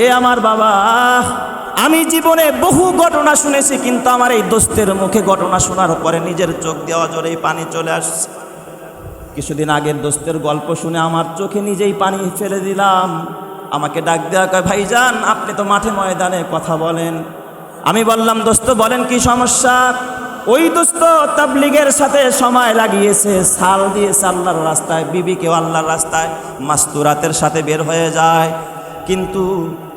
এ আমার বাবা, আমি জীবনে বহু ঘটনা শুনেছি, কিন্তু আমার এই দোস্তের মুখে ঘটনা শোনার পরে নিজের চোখ দেওয়া জোরেই পানি চলে আসছে। কিছুদিন আগের দোস্তের গল্প শুনে আমার চোখে নিজেই পানি ফেলে দিলাম। আমাকে ডাক দেওয়া কয়, ভাইজান, আপনি তো মাঠে ময়দানে কথা বলেন। আমি বললাম, দোস্ত, বলেন কি সমস্যা? ওই দোস্ত তাবলিগের সাথে সময় লাগিয়েছে সাল দিয়েছে আল্লাহর রাস্তায়, বিবিকেও আল্লাহর রাস্তায়, মাস্তুরাতের সাথে বের হয়ে যায়। কিন্তু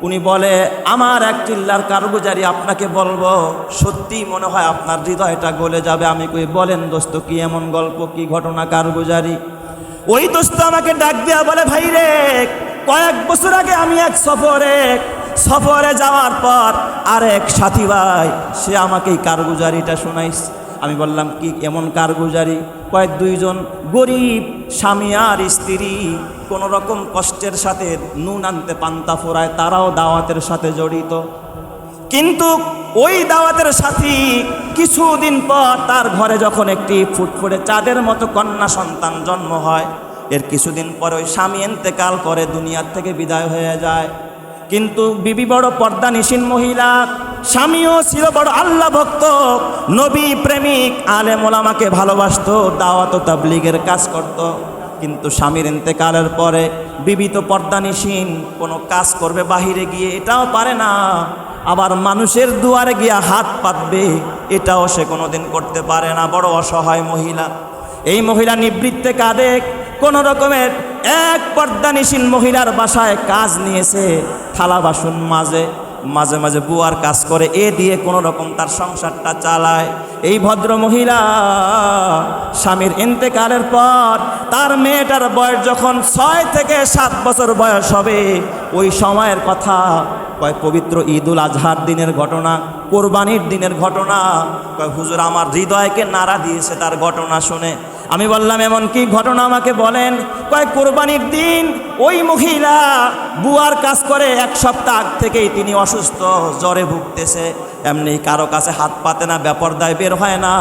উনি বলে, আমার এক চিল্লার কারগুজারি আপনাকে বলব সত্যি মনে হয় আপনার হৃদয়টা গলে যাবে। আমি কই, বলেন দোস্ত, কি এমন গল্প, কি ঘটনা, কারগুজারি? ওই দোস্ত আমাকে ডাক দেওয়া বলে, ভাই রে, কয়েক বছর আগে আমি এক সফরে সফরে যাওয়ার পর আরেক সাথী ভাই, সে আমাকে এই কারগুজারিটা শোনাইস আমি বললাম, কি এমন কারগুজারি? কয়েক দুইজন গরিব স্বামী আর স্ত্রী কোনো রকম কষ্টের সাথে নুন আনতে পান্তা ফোরায়, তারাও দাওয়াতের সাথে জড়িত। কিন্তু ওই দাওয়াতের সাথী কিছুদিন পর তার ঘরে যখন একটি ফুটফুটে চাঁদের মতো কন্যা সন্তান জন্ম হয়, এর কিছুদিন পর ওই স্বামী এন্তেকাল করে, দুনিয়ার থেকে বিদায় হয়ে যায়। কিন্তু বিবি বড় পর্দা নিশীন মহিলা স্বামীও ছিল বড় আল্লাহ ভক্ত, নবী প্রেমিক আলে মোলামাকে ভালোবাসত, দাওয়াত তাবলিগের কাজ করত। কিন্তু স্বামীর ইন্তেকালের পরে বিবিত পর্দা নিশীন কোনো কাজ করবে বাহিরে গিয়ে, এটাও পারে না। আবার মানুষের দুয়ারে গিয়া হাত পাতবে, এটাও সে কোনোদিন করতে পারে না, বড় অসহায় মহিলা। এই মহিলা নিবৃত্তে কাঁদে, কোনো রকমের এক পর্দানিসীন মহিলার বাসায় কাজ নিয়েছে, থালা বাসন মাঝে মাঝে মাঝে বুয়ার কাজ করে, এ দিয়ে কোনো রকম তার সংসারটা চালায়। এই ভদ্র মহিলা স্বামীর ইন্তেকালের পর তার মেয়েটার বয়স যখন ছয় থেকে সাত বছর বয়স হবে, ওই সময়ের কথা কয়, পবিত্র ঈদুল আজহার দিনের ঘটনা, কোরবানির দিনের ঘটনা, কয়, হুজুর আমার হৃদয়কে নাড়া দিয়েছে তার ঘটনা শুনে। আমি বললাম, এমন কি ঘটনা আমাকে বলেন? কয়েক কোরবানির দিন ওই মহিলা বুয়ার কাজ করে এক সপ্তাহ আগ থেকেই তিনি অসুস্থ, জ্বরে ভুগতেছে। এমনি কারও কাছে হাত পাতে না ব্যাপারদায় বের হয় না।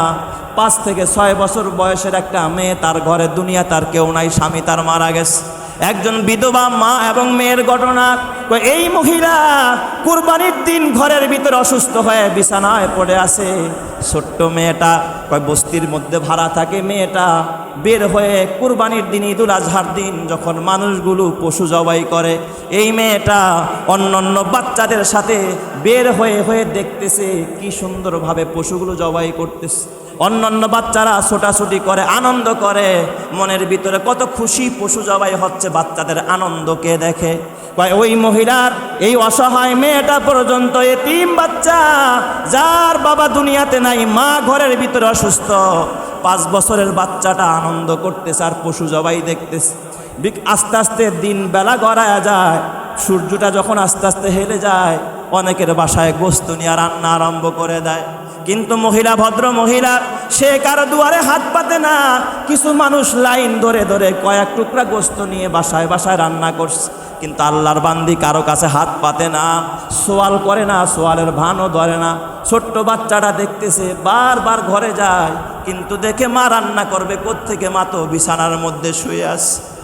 পাঁচ থেকে ছয় বছর বয়সের একটা মেয়ে তার ঘরে, দুনিয়া তার কেউ নাই, স্বামী তার মারা গেছে। একজন বিধবা মা এবং মেয়ের ঘটনা এই মহিলা কুরবানির দিন ঘরের ভিতরে অসুস্থ হয়ে বিছানায় পড়ে আছে। ছোট্ট মেয়েটা, কয়, বস্তির মধ্যে ভাড়া থাকে মেয়েটা। বের হয়ে কুরবানির দিন, ঈদুল আজহার দিন যখন মানুষগুলো পশু জবাই করে, এই মেয়েটা অন্য অন্য বাচ্চাদের সাথে বের হয়ে হয়ে দেখতেছে কি সুন্দরভাবে পশুগুলো জবাই করতেছে। অন্যান্য বাচ্চারা ছোটাছুটি করে, আনন্দ করে। মনের ভিতরে কত খুশি পশু জবাই হচ্ছে বাচ্চাদের আনন্দকে দেখে। ওই মহিলার এই অসহায় মেয়েটা পর্যন্ত এতিম বাচ্চা, যার বাবা দুনিয়াতে নাই, মা ঘরের ভিতরে অসুস্থ। পাঁচ বছরের বাচ্চাটা আনন্দ করতেছে আর পশু জবাই দেখতেছে। আস্তে আস্তে দিন বেলা গড়ায় যায়, সূর্যটা যখন আস্তে আস্তে হেলে যায় অনেকের বাসায় গোস্ত নিয়ে রান্না আরম্ভ করে দেয়। কিন্তু মহিলা, ভদ্র মহিলা, সে কারও দুয়ারে হাত পাতে না। কিছু মানুষ লাইন ধরে ধরে কয়েক টুকরা গোস্ত নিয়ে বাসায় বাসায় রান্না করছে। কিন্তু আল্লাহর বান্দি কারও কাছে হাত পাতে না, সোয়াল করে না, সোয়ালের ভানও ধরে না। ছোট্ট বাচ্চাটা দেখতেছে, বারবার ঘরে যায়, কিন্তু দেখে মা রান্না করবে, কোত্থেকে মা তো বিছানার মধ্যে শুয়ে আসে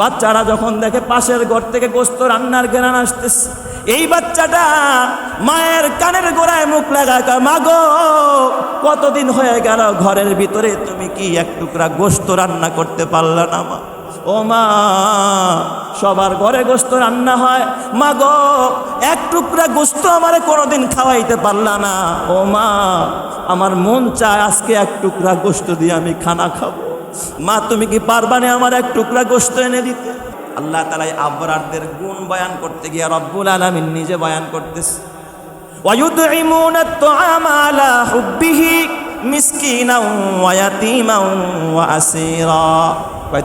বাচ্চারা যখন দেখে পাশের ঘর থেকে গোস্ত রান্নার ঘেরান আসতেছে এই বাচ্চাটা মায়ের কানের গোড়ায় মুখ লাগায় কয়, মা গো কতদিন হয়ে গেল ঘরের ভিতরে? তুমি কি এক টুকরা গোস্ত রান্না করতে পারলা না মা? ও মা সবার ঘরে গোস্ত রান্না হয়। মা গো এক টুকরা গোস্ত আমারে কোনোদিন খাওয়াইতে পারলা না। ও মা আমার মন চায় আজকে এক টুকরা গোস্ত দিয়ে আমি খানা খাব। মা তুমি কি পারবানে আমার এক টুকরা গোস্ত এনে দিতে? আল্লাহ তালাই আবরারদের গুণ বয়ান করতে গিয়ে রব্বুল আলমিন নিজে বয়ান করতেছে।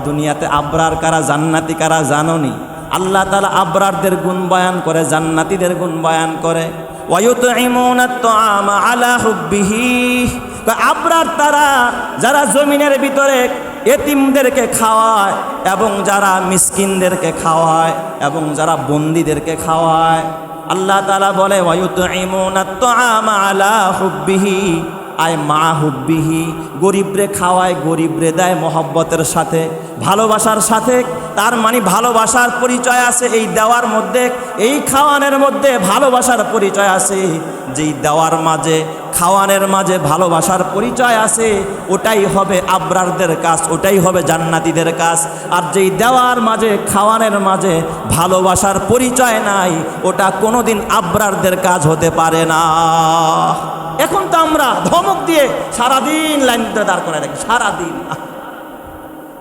দুনিয়াতে আবরার কারা, জান্নাতি কারা জাননি? আল্লাহ তালা আবরারদের গুণ বয়ান করে, জান্নাতিদের গুণ বয়ান করে। আবরার তারা যারা জমিনের ভিতরে এতিমদেরকে খাওয়ায় এবং যারা মিসকিনদেরকে খাওয়ায় এবং যারা বন্দীদেরকে খাওয়ায়, আল্লাহ তালা বলে আলা হুব্বিহি। আয় মা হুব্বিহি, গরিবরে খাওয়ায়, গরিবরে দেয় মহব্বতের সাথে, ভালোবাসার সাথে, তার মানে ভালোবাসার পরিচয় আছে এই দেওয়ার মধ্যে, এই খাওয়ানের মধ্যে ভালোবাসার পরিচয় আছে, যেই দেওয়ার মাঝে, খাওয়ানের মাঝে ভালোবাসার পরিচয় আছে, ওটাই হবে আবরারদের কাজ, ওটাই হবে জান্নাতীদের কাজ, আর যেই দেওয়ার মাঝে, খাওয়ানের মাঝে ভালোবাসার পরিচয় নাই, ওটা কোনোদিন আবরারদের কাজ হতে পারে না। এখন তো আমরা ধমক দিয়ে সারাদিন লাইন ধরে দাঁড় করে রাখি সারাদিন।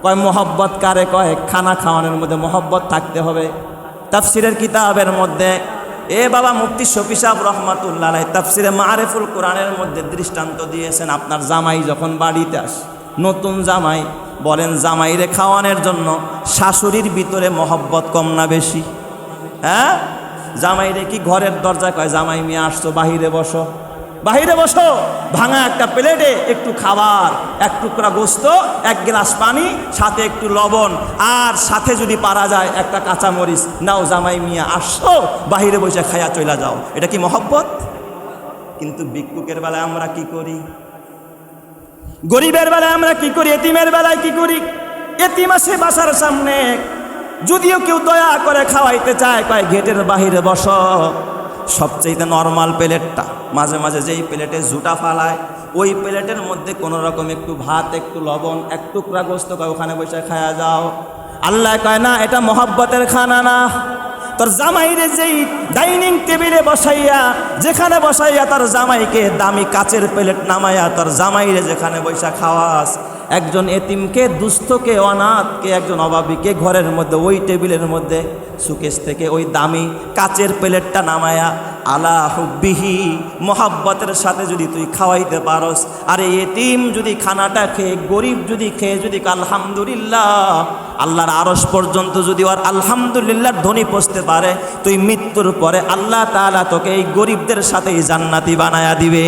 কয় মোহব্বত কারে কয়? খানা খাওয়ানোর মধ্যে মোহব্বত থাকতে হবে। তাফসিরের কিতাবের মধ্যে, এ বাবা মুফতি শফি সাহেব রহমাতুল্লাহ তাফসিরে মারেফুল কোরআনের মধ্যে দৃষ্টান্ত দিয়েছেন, আপনার জামাই যখন বাড়িতে আস, নতুন জামাই, বলেন জামাইরে খাওয়ানোর জন্য শাশুড়ির ভিতরে মহব্বত কম না বেশি? হ্যাঁ? জামাইরে কি ঘরের দরজা কয়, জামাই মিয়া, আসছো, বাহিরে বসো। বাহিরে বসো, ভাঙা একটা প্লেটে একটু খাবার, এক টুকরা গোস্ত, এক গ্লাস পানি, সাথে একটু লবণ, আর সাথে যদি পারা যায় একটা কাঁচা মরিচ নাও জামাই মিয়া আসছো বাহিরে বসে খায়া চলে যাও। এটা কি মহব্বত? কিন্তু ভিক্ষুকের বেলায় আমরা কি করি? গরিবের বেলায় আমরা কি করি? এতিমের বেলায় কি করি? এতিম আসে বাসার সামনে। যদিও কেউ দয়া করে খাওয়াইতে চায়, কয়, গেটের বাহিরে বস। সবচেয়ে নর্মাল প্লেটটা। মাঝে মাঝে যেই প্লেটে জুটা ফালায়, ওই প্লেটের মধ্যে কোনো রকম একটু ভাত, একটু লবণ, এক টুকরা গোস্ত কয়, ওখানে বসে খায়া যাও। আল্লাহ কয়, না, এটা মহব্বতের খানা না। তোর জামাইরে যেই ডাইনিং টেবিলে বসাইয়া, যেখানে বসাইয়া তোর জামাইকে দামি কাচের প্লেট নামাইয়া তোর জামাইরে যেখানে বৈশা খাওয়াস একজন এতিমকে, দুস্থকে, অনাথকে, একজন অভাবীকে ঘরের মধ্যে, ওই টেবিলের মধ্যে সুকেশ থেকে ওই দামি কাচের প্লেটটা নামায়া, আলা মোহাব্বতের সাথে যদি তুই খাওয়াইতে পারস, আরে এতিম যদি খানাটা খেয়ে, গরিব যদি খেয়ে যদি আলহামদুলিল্লাহ, আল্লাহর আরস পর্যন্ত যদি ওর আলহামদুলিল্লাহর ধ্বনি পৌঁছতে পারে, তুই মৃত্যুর পরে আল্লাহ তাআলা তোকে এই গরিবদের সাথেই জান্নাতি বানায়া দিবে।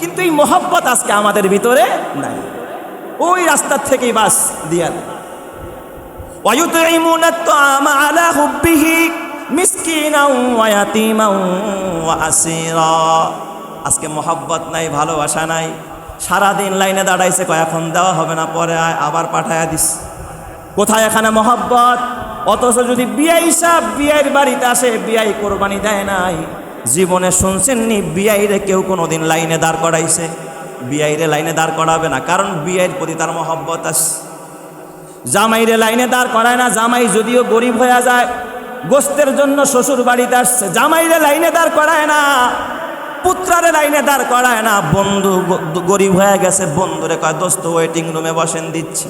কিন্তু এই মহব্বত আজকে আমাদের ভিতরে নাই। ওই রাস্তার থেকেই বাস দিয়া আজকে মহব্বত নাই, ভালোবাসা নাই। সারাদিন লাইনে দাঁড়াইছে এখন দেওয়া হবে না, পরে আবার পাঠায়া দিস। কোথায় এখানে মহব্বত? অথচ যদি বিয়াই সাহ বিয়ের বাড়িতে আসে, বিয়াই কোরবানি দেয় নাই। জীবনে শুনছেন শুনছেননি বিয়াইরে কেউ কোনোদিন লাইনে দাঁড় করাইছে। বিয়াইরে লাইনে দাঁড় করাবে না, কারণ বিয়ের প্রতি তার মহব্বত আছে। জামাইরে লাইনে দাঁড় করায় না, জামাই যদিও গরিব হয়ে যায়, গোস্তের জন্য শ্বশুর বাড়িতে আসছে, জামাইরে লাইনে দাঁড় করায় না, পুত্রারে লাইনে দাঁড় করায় না। বন্ধু গরিব হয়ে গেছে, বন্ধুরে কয়, দোস্ত ওয়েটিং রুমে বসেন, দিচ্ছি।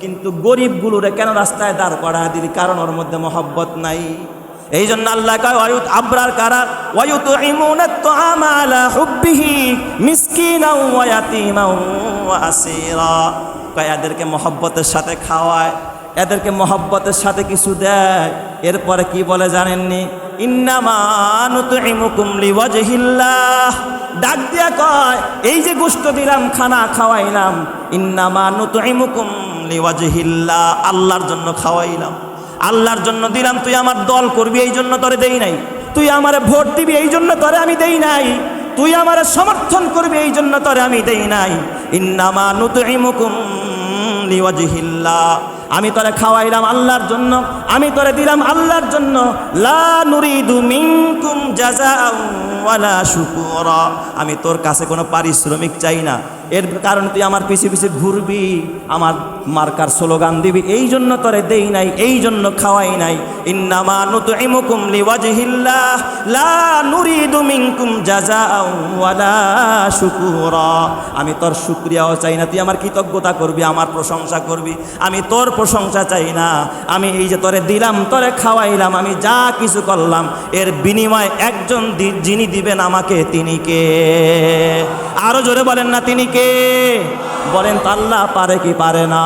কিন্তু গরিবগুলোরে কেন রাস্তায় দাঁড় করায় দিলি কারণ ওর মধ্যে মহব্বত নাই। এই জন্য আল্লাহ কয়, ওয়ায়ুত আবরার কারা? ওয়ায়ুত ইমুনাত তুআমা আলা হুব্বিহি মিসকিনাও ওয়া ইয়াতীমাও ওয়া আসীরা। কয়, এদেরকে মহব্বতের সাথে খাওয়ায়, এদেরকে মহব্বতের সাথে কিছু দেয়। এরপরে কি বলে জানেননি? ডাক দিয়া কয়, এই যে গুস্ত দিলাম, খানা খাওয়াইলাম ইন্নামানুতুইমুকুম লিওয়াজহিল্লাহ। আল্লাহর জন্য খাওয়াইলাম। আল্লাহর জন্য দিলাম, তুই আমার দল করবি, এই জন্য তোরে দেই নাই। তুই আমারে ভোট দিবি, এই জন্য তোরে আমি দেই নাই। তুই আমারে সমর্থন করবি, এই জন্য তোরে আমি দেই নাই। ইন্নামা নুতুইমুকুম আমি তোরে খাওয়াইলাম আল্লাহর জন্য, আমি তোরে দিলাম আল্লাহর জন্য। লা নুরিদু মিনকুম জাযাআও ওয়ালা শুকুরা। আমি তোর কাছে কোনো পারিশ্রমিক চাই না। এর কারণ তুই আমার পিছে পিছে ঘুরবি, আমার মার্কার স্লোগান দিবি, এই জন্য তোরে দেই নাই, এই জন্য খাওয়াই নাই। ইন্নামা নুতুইমুকুম লিওয়াজহিল্লাহ, লা নুরিদু মিনকুম জাযাআও ওয়ালা শুকুরা। আমি তোর শুকরিয়াও চাই না, তুই আমার কৃতজ্ঞতা করবি, আমার প্রশংসা করবি। আমি তোর প্রশংসা চাই না, আমি এই যে তোরে দিলাম, তোরে খাওয়াইলাম, আমি যা কিছু করলাম, এর বিনিময় একজন যিনি দিবেন আমাকে, তিনি কে? আরও জোরে বলেন না, তিনি কে বলেন তো আল্লাহ পারে কি পারে না।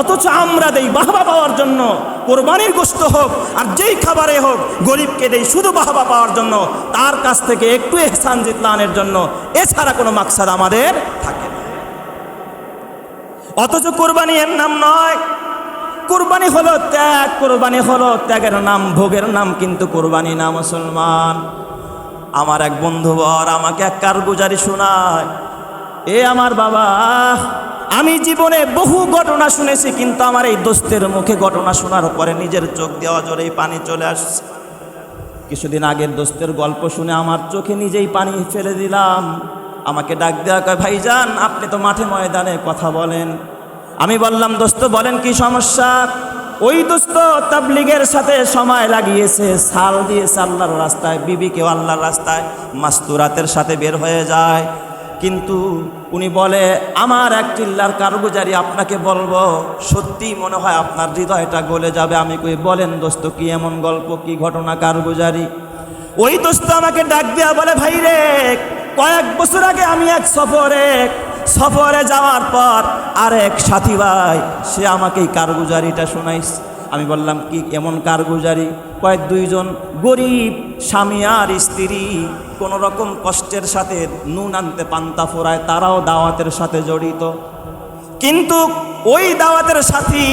অথচ আমরা দেই বাহবা পাওয়ার জন্য, কোরবানির গোস্ত হোক, আর যেই খাবারে হোক, গরিবকে দেই শুধু বাহবা পাওয়ার জন্য। তার কাছ থেকে একটু এহসান জিতলানের জন্য, এছাড়া কোনো মাকসাদ আমাদের থাকে না। অথচ কোরবানি এর নাম নয়। কোরবানি হলো ত্যাগ, কোরবানি হলো ত্যাগের নাম, ভোগের নাম, কিন্তু কোরবানি না মুসলমান। আমার এক বন্ধু বর আমাকে এক কারগুজারি শোনায়। এ আমার বাবা, আমি জীবনে বহু ঘটনা শুনেছি, কিন্তু আমার এই দোস্তের মুখে ঘটনা শোনার পরে নিজের চোখ দেওয়া জোরেই পানি চলে আসছে। কিছুদিন আগের দোস্তের গল্প শুনে আমার চোখে নিজেই পানি ফেলে দিলাম। আমাকে ডাক দেওয়া কয়, ভাইজান, আপনি তো মাঠে ময়দানে কথা বলেন। আমি বললাম, দোস্ত, বলেন কি সমস্যা? ওই দোস্ত তাবলিগের সাথে সময় লাগিয়েছে সাল দিয়েছে আল্লাহর রাস্তায়, বিবিকেও আল্লাহর রাস্তায় মাস্তুরাতের সাথে বের হয়ে যায়। কিন্তু উনি বলে, আমার এক চিল্লার কারগুজারি আপনাকে বলব। সত্যি মনে হয় আপনার হৃদয়টা গলে যাবে। আমি কই, বলেন দোস্ত, কি এমন গল্প, কি ঘটনা, কারগুজারি? ওই দোস্ত আমাকে ডাক দেয়া বলে, ভাই রে, কয়েক বছর আগে আমি এক সফরে সফরে যাওয়ার পর আরেক সাথী ভাই, সে আমাকে এই কারগুজারিটা শোনাইস আমি বললাম, কি, এমন কারগুজারি কয়েক দুইজন গরিব স্বামী আর স্ত্রী, কোনো রকম কষ্টের সাথে নুন আনতে পান্তা ফোরায় তারাও দাওয়াতের সাথে জড়িত। কিন্তু ওই দাওয়াতের সাথী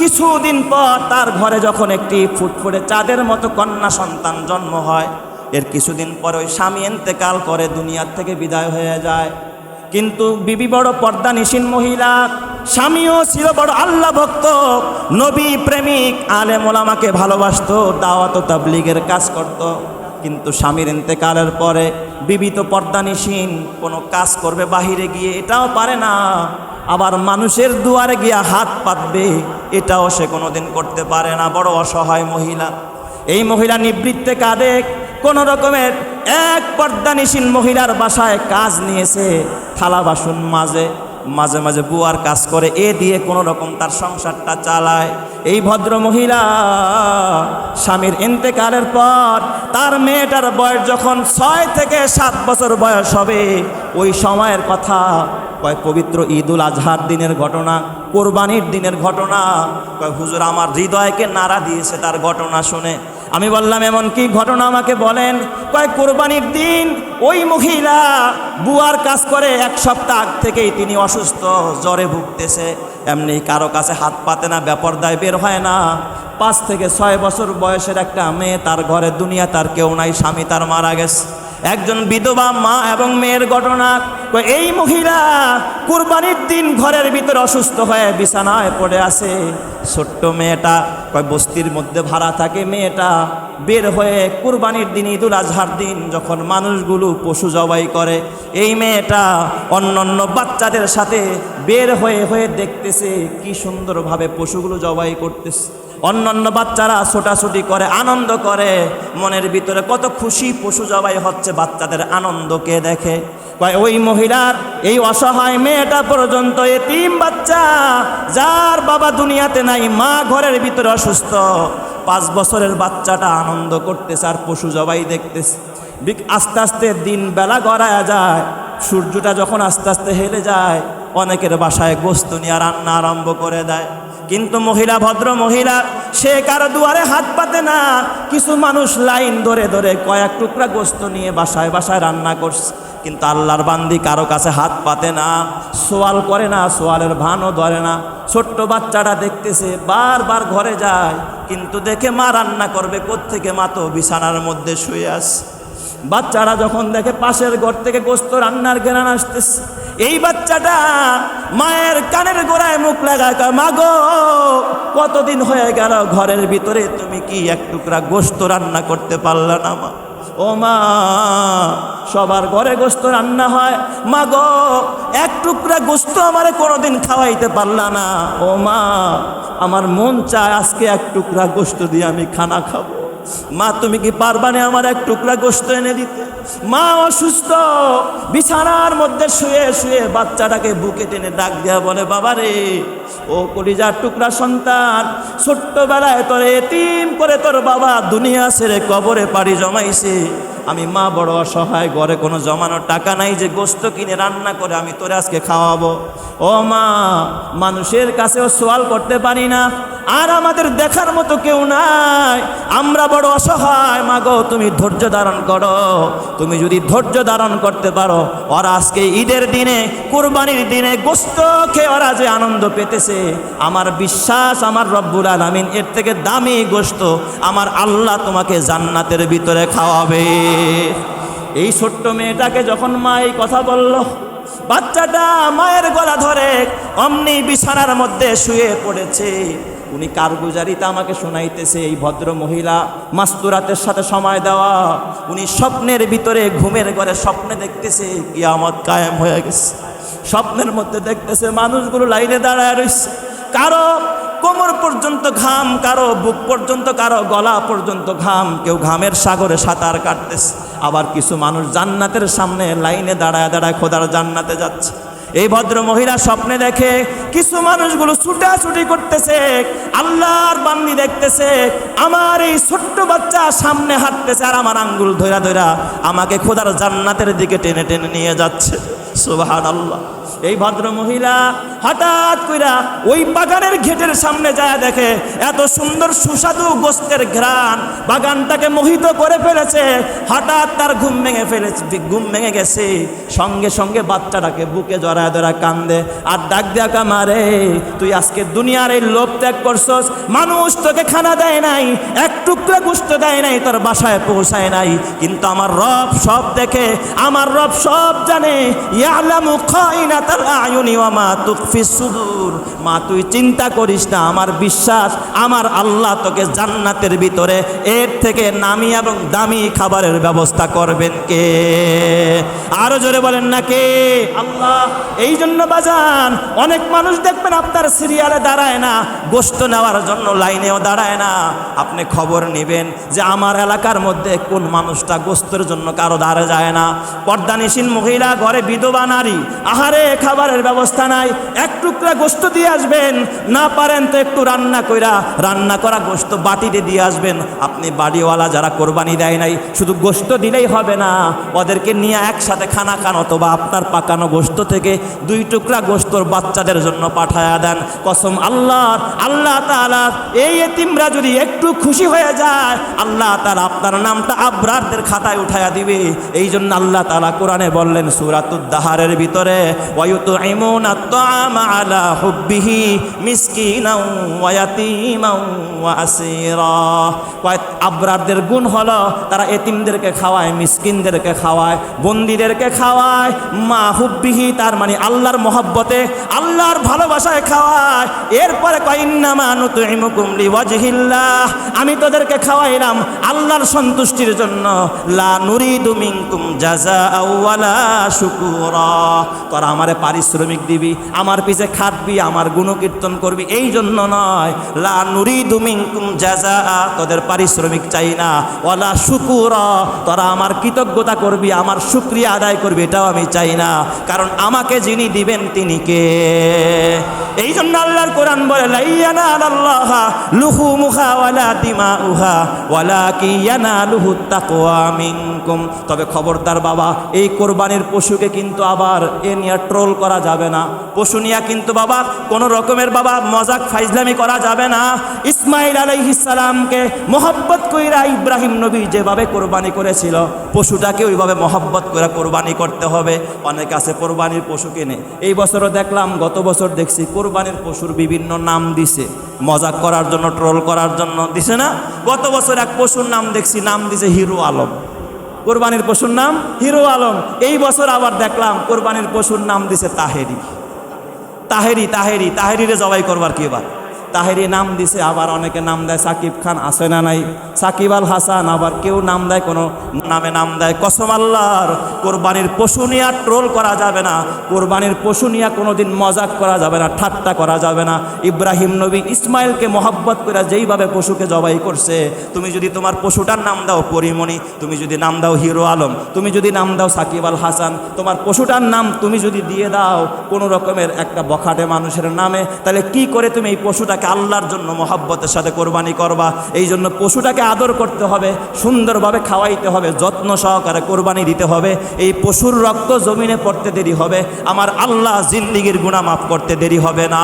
কিছুদিন পর তার ঘরে যখন একটি ফুটফুটে চাঁদের মতো কন্যা সন্তান জন্ম হয়, এর কিছুদিন পর ওই স্বামী এন্তেকাল করে দুনিয়ার থেকে বিদায় হয়ে যায়। কিন্তু বিবি বড় পর্দা নিশীন মহিলা স্বামীও ছিল বড় আল্লাহ ভক্ত। নবী প্রেমিক আলে মোলামাকে ভালোবাসতো, দাওয়াত তাবলিগের কাজ করত। কিন্তু স্বামীর ইন্তেকালের পরে বিবি তো পর্দা নিশীন কোনো কাজ করবে বাহিরে গিয়ে, এটাও পারে না। আবার মানুষের দুয়ারে গিয়া হাত পাতবে, এটাও সে কোনোদিন করতে পারে না, বড় অসহায় মহিলা। এই মহিলা নিবৃত্তে কাঁদে, কোন রকমের এক পর্দানিসীন মহিলার বাসায় কাজ নিয়েছে, থালা বাসন মাঝে মাঝে মাঝে বুয়ার কাজ করে, এ দিয়ে কোনো রকম তার সংসারটা চালায়। এই ভদ্র মহিলা স্বামীর ইন্তেকালের পর তার মেয়েটার বয়স যখন ছয় থেকে সাত বছর বয়স হবে, ওই সময়ের কথা কয়, পবিত্র ঈদুল আজহার দিনের ঘটনা, কোরবানির দিনের ঘটনা, কয়, হুজুর আমার হৃদয়কে নাড়া দিয়েছে তার ঘটনা শুনে। আমি বললাম, এমন কি ঘটনা আমাকে বলেন? কয়েক কোরবানির দিন ওই মহিলা বুয়ার কাজ করে এক সপ্তাহ আগ থেকেই তিনি অসুস্থ, জ্বরে ভুগতেছে। এমনি কারও কাছে হাত পাতে না ব্যাপার দায় বের হয় না। পাঁচ থেকে ছয় বছর বয়সের একটা মেয়ে তার ঘরে, দুনিয়া তার কেউ নাই, স্বামী তার মারা গেছে। একজন বিধবা মা এবং মেয়ের ঘটনা এই মহিলা কুরবানির দিন ঘরের ভিতরে অসুস্থ হয়ে বিছানায় পড়ে আছে। ছোট্ট মেয়েটা, কয়, বস্তির মধ্যে ভাড়া থাকে মেয়েটা, বের হয়ে কুরবানির দিন, ঈদুল আজহার দিন যখন মানুষগুলো পশু জবাই করে, এই মেয়েটা অন্য অন্য বাচ্চাদের সাথে বের হয়ে হয়ে দেখতেছে কি সুন্দরভাবে পশুগুলো জবাই করতেছে। অন্যান্য বাচ্চারা ছোটাছুটি করে, আনন্দ করে। মনের ভিতরে কত খুশি পশু জবাই হচ্ছে, বাচ্চাদের আনন্দকে দেখে। ওই মহিলার এই অসহায় মেয়েটা পর্যন্ত এতিম বাচ্চা, যার বাবা দুনিয়াতে নাই, মা ঘরের ভিতরে অসুস্থ। পাঁচ বছরের বাচ্চাটা আনন্দ করতেছে আর পশু জবাই দেখতেছে। আস্তে আস্তে দিন বেলা গড়ায়া যায়, সূর্যটা যখন আস্তে আস্তে হেলে যায় অনেকের বাসায় গোস্ত নিয়ে রান্না আরম্ভ করে দেয়। কিন্তু মহিলা, ভদ্র মহিলা, সে কারও দুয়ারে হাত পাতে না। কিছু মানুষ লাইন ধরে ধরে কয়েক টুকরা গোস্ত নিয়ে বাসায় বাসায় রান্না করছে। কিন্তু আল্লাহর বান্দি কারও কাছে হাত পাতে না, সোয়াল করে না, সোয়ালের ভানও ধরে না। ছোট্ট বাচ্চাটা দেখতেছে, বারবার ঘরে যায়, কিন্তু দেখে মা রান্না করবে, কোত্থেকে মা তো বিছানার মধ্যে শুয়ে আছে। বাচ্চারা যখন দেখে পাশের ঘর থেকে গোস্ত রান্নার গেরান আসতেছে এই বাচ্চাটা মায়ের কানের গোড়ায় মুখ লাগায় কয়, মা গো কতদিন হয়ে গেল ঘরের ভিতরে? তুমি কি এক টুকরা গোস্ত রান্না করতে পারলা না মা? ও মা সবার ঘরে গোস্ত রান্না হয়। মা গো এক টুকরা গোস্ত আমার কোনোদিন খাওয়াইতে পারলা না। ও মা আমার মন চায় আজকে এক টুকরা গোস্ত দিয়ে আমি খানা খাব। মা তুমি কি পারবানে আমার এক টুকরা গোস্ত এনে দিতে? মা অসুস্থ, বিছানার মধ্যে শুয়ে শুয়ে বাচ্চাটাকে বুকে টেনে ডাক দেওয়া বলে বাবা রে ও কলিজার টুকরা সন্তান, ছোট্টবেলায় তোর এতিম করে তোর বাবা দুনিয়া ছেড়ে কবরে পাড়ি জমাইছে। আমি মা বড় অসহায়, ঘরে কোনো জমানোর টাকা নাই যে গোস্ত কিনে রান্না করে আমি তোরে আজকে খাওয়াবো। ও মা, মানুষের কাছেও সোয়াল করতে পারি না। আর আমাদের দেখার মতো কেউ নাই। আমরা বড় অসহায়, মাগো, তুমি ধৈর্য ধারণ করো। তুমি যদি ধৈর্য ধারণ করতে পারো, ওরা আজকে ঈদের দিনে, কুরবানির দিনে গোস্ত খেয়ে ওরা যে আনন্দ পেতেছে, আমার বিশ্বাস, আমার রব্বুল আলমিন এর থেকে দামি গোস্ত আমার আল্লাহ তোমাকে জান্নাতের ভিতরে খাওয়াবে। এই ছোট্ট মেয়েটাকে যখন মা এই কথা বলল, বাচ্চাটা মায়ের গলা ধরে অমনি বিছানার মধ্যে শুয়ে পড়েছে। উনি কারগুজারিতে আমাকে শোনাইতেছে, এই ভদ্র মহিলা মাস্তুরাতের সাথে সময় দেওয়া। উনি স্বপ্নের ভিতরে ঘুমের ঘরে স্বপ্নে দেখতেছে, কিয়ামত কায়েম হয়ে গেছে। স্বপ্নের মধ্যে দেখতেছে মানুষগুলো লাইনে দাঁড়ায় রয়েছে কারও কোমর পর্যন্ত ঘাম, কারও বুক পর্যন্ত, কারও গলা পর্যন্ত ঘাম, কেউ ঘামের সাগরে সাঁতার কাটতেছে। আবার কিছু মানুষ জান্নাতের সামনে লাইনে দাঁড়ায় দাঁড়ায় খোদার জান্নাতে যাচ্ছে। এই ভদ্র মহিলা স্বপ্নে দেখে, কিছু মানুষগুলো ছুটাছুটি করতেছে, আল্লাহর বান্দি দেখতেছে, আমার এই ছোট্ট বাচ্চা সামনে হাঁটতেছে আর আমার আঙ্গুল ধৈরা ধৈরা আমাকে খোদার জান্নাতের দিকে টেনে টেনে নিয়ে যাচ্ছে। সুবাহান আল্লাহ এই ভদ্র মহিলা হঠাৎ কইরা ওই বাগানের ঘেটের সামনে যায় দেখে, এত সুন্দর সুস্বাদু গোস্তের ঘ্রাণ বাগানটাকে মোহিত করে ফেলেছে। হঠাৎ তার ঘুম ভেঙে ফেলেছে, ঘুম ভেঙে গেছে। সঙ্গে সঙ্গে বাচ্চাটাকে বুকে জড়ায় ধরা কান্দে আর ডাক দেখা মারে, তুই আজকে দুনিয়ার এই লোভ ত্যাগ করছস। মানুষ তোকে খানা দেয় নাই, এক টুকরা গুস্ত দেয় নাই, তোর বাসায় পৌঁছায় নাই। কিন্তু আমার রব সব দেখে, আমার রব সব জানে ইয়ালামু খাইনাতাল আয়ুনি ওয়া মা তুখফিস সুদূর। মা, তুই চিন্তা করিস না, আমার বিশ্বাস, আমার আল্লাহ তোকে জান্নাতের ভিতরে এর থেকে নামি এবং দামি খাবারের ব্যবস্থা করবেন কে? আরও জোরে বলেন না কে? আল্লাহ। এই জন্য বাজান অনেক মানুষ দেখবেন আপনার সিরিয়ালে দাঁড়ায় না গোস্ত নেওয়ার জন্য লাইনেও দাঁড়ায় না। আপনি খবর নেবেন যে আমার এলাকার মধ্যে কোন মানুষটা গোস্তের জন্য কারও দাঁড়া যায় না। পর্দানিসীন মহিলা ঘরে বিধবা নারী আহারে খাবারের ব্যবস্থা নাই। এক টুকরা গোস্ত দিয়ে আসবেন না পারেন তো একটু রান্না কইরা রান্না করা গোস্ত বাটিতে দিয়ে আসবেন। আপনি বাড়িওয়ালা যারা কোরবানি দেয় নাই শুধু গোস্ত দিলেই হবে না ওদেরকে নিয়ে একসাথে খানা খান, অথবা আপনার পাকানো গোস্ত থেকে দুই টুকরা গোস্তর বাচ্চাদের জন্য পাঠায়া দেন। কসম আল্লাহ আল্লাহ তাআলা এই এতিমরা যদি একটু খুশি হয়ে যায়, আল্লাহ তাআলা আপনার নামটা আবরারদের খাতায় উঠায়া দিবে। এই জন্য আল্লাহ তাআলা কোরআনে বললেন, সূরাতুদ্দাহারের ভিতরে আবরারদের গুণ হলো, তারা এতিমদেরকে খাওয়ায়, মিসকিনদেরকে খাওয়ায় বন্দীদেরকে খাওয়ায়, মা হুব্বিহি, তার মানে আল্লাহর মহব্বতে, আল্লাহর ভালোবাসায় খাওয়ায়। এরপরে আমি তোদেরকে খাওয়াইলাম আল্লাহর সন্তুষ্টির জন্য। লা শুকুরা। তোরা আমারে পারিশ্রমিক দিবি, আমার পিছে খাটবি, আমার গুণকীর্তন করবি, এই জন্য নয়। লা নুরিদু মিনকুম জাযাআ, তোদের পারিশ্রমিক চাই না। ওয়ালা শুকুরা, তোরা আমার কৃতজ্ঞতা করবি, আমার শুক্রিয়া আদায় করবি, এটাও আমি চাই না। কারণ আমাকে যিনি দিবেন, তিনি কে? এই জন্য আল্লাহর কোরআন বলে লুহু মুখা ওয়ালা দিমা উহা ওয়ালা কি লুহু তাকওয়া তবে খবরদার বাবা, এই কোরবানির পশুকে কিন্তু আবার এ নিয়ে ট্রোল করা যাবে না। পশু নিয়ে কিন্তু বাবা, কোনো রকমের বাবা মজাক ফাইজলামি করা যাবে না। ইসমাইল আলাইহিস সালামকে মোহব্বত কইরা ইব্রাহিম নবী যেভাবে কোরবানি করেছিল, পশুটাকে ওইভাবে মহব্বত করে কোরবানি করতে হবে। অনেক আছে কোরবানির পশু কিনে। এই বছরও দেখলাম, গত বছর দেখছি কোরবানির পশুর বিভিন্ন নাম দিছে। মজাক করার জন্য, ট্রোল করার জন্য দিছে না? গত বছর এক পশুর নাম দেখছি, নাম দিছে হিরো আলম। কোরবানির পশুর নাম হিরো আলম। এই বছর আবার দেখলাম, কোরবানির পশুর নাম দিছে তাহেরি। তাহেরি তাহেরি, তাহেরিরে জবাই করবার কি এবার? তাহেরি নাম দিছে, আবার অনেকে নাম দেয় সাকিব খান, আছে না নাই? সাকিব আল হাসান আবার কেউ নাম দেয়, কোনো নামে নাম দেয়। কসম আল্লাহর, কোরবানির পশু নিয়ে ট্রোল করা যাবে না। কোরবানির পশু নিয়ে কোনোদিন মজাক করা যাবে না, ঠাট্টা করা যাবে না। ইব্রাহিম নবী ইসমাইলকে মহব্বত করে যেইভাবে পশুকে জবাই করছে, তুমি যদি তোমার পশুটার নাম দাও পরিমণি, তুমি যদি নাম দাও হিরো আলম, তুমি যদি নাম দাও সাকিব আল হাসান, তোমার পশুটার নাম তুমি যদি দিয়ে দাও, কোনো রকমের একটা বখাটে মানুষের নামে, তাহলে কি করে তুমি এই পশুটাকে আল্লাহর জন্য মহব্বতের সাথে কোরবানি করবা। এই জন্য পশুটাকে আদর করতে হবে, সুন্দরভাবে খাওয়াইতে হবে, যত্ন সহকারে কোরবানি দিতে হবে। এই পশুর রক্ত জমিনে পড়তে দেরি হবে, আমার আল্লাহ জিন্দিগির গুণা মাফ করতে দেরি হবে না।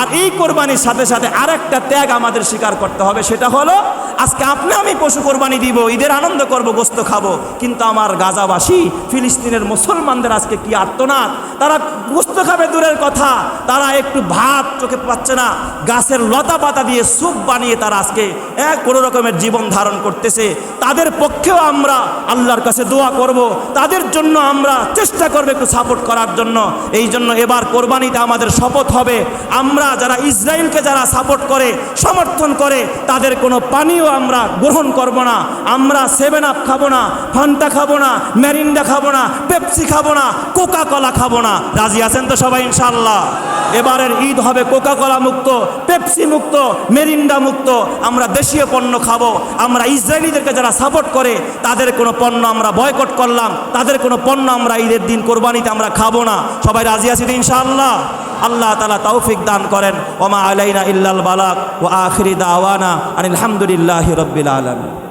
আর এই কোরবানির সাথে সাথে আরেকটা ত্যাগ আমাদের স্বীকার করতে হবে, সেটা হলো, আজকে আপনি আমি পশু কোরবানি দিব, ঈদের আনন্দ করব, গোস্ত খাব, কিন্তু আমার গাজাবাসী, ফিলিস্তিনের মুসলমানদের আজকে কি আর্তনাদ? তারা গোস্ত খাবে দূরের কথা, তারা একটু ভাত চোখে পাচ্ছে না গাছের লতা পাতা দিয়ে স্যুপ বানিয়ে তারা আজকে এক কোনো রকমের জীবন ধারণ করতেছে। তাদের পক্ষেও আমরা আল্লাহর কাছে দোয়া করব। তাদের জন্য আমরা চেষ্টা করব একটু সাপোর্ট করার জন্য। এই জন্য এবার কোরবানিতে আমাদের শপথ হবে। আমরা যারা ইসরায়েলকে যারা সাপোর্ট করে, সমর্থন করে, তাদের কোনো পানীয় আমরা গ্রহণ করব না। আমরা সেভেন আপ খাব না ফান্টা খাব না ম্যারিন্ডা খাব না পেপসি খাব না কোকা কলা খাব না। রাজি আছেন তো সবাই ইনশাল্লাহ এবারের ঈদ হবে কোকা কলা মুক্ত পেপসি মুক্ত, মেরিন্ডা মুক্ত, আমরা দেশীয় পণ্য খাব। আমরা ইসরায়েলিদেরকে যারা সাপোর্ট করে, তাদের কোনো পণ্য আমরা বয়কট করলাম, তাদের কোনো পণ্য আমরা ঈদের দিন কোরবানিতে আমরা খাব না। সবাই রাজি আছি ইনশাআল্লাহ? আল্লাহ তালা তৌফিক দান করেন। ওমা আলাইনা ইল্লাল বালাক ও আখরি দাওয়ানা, আনিল হামদুলিল্লাহ রব্বিল আলমী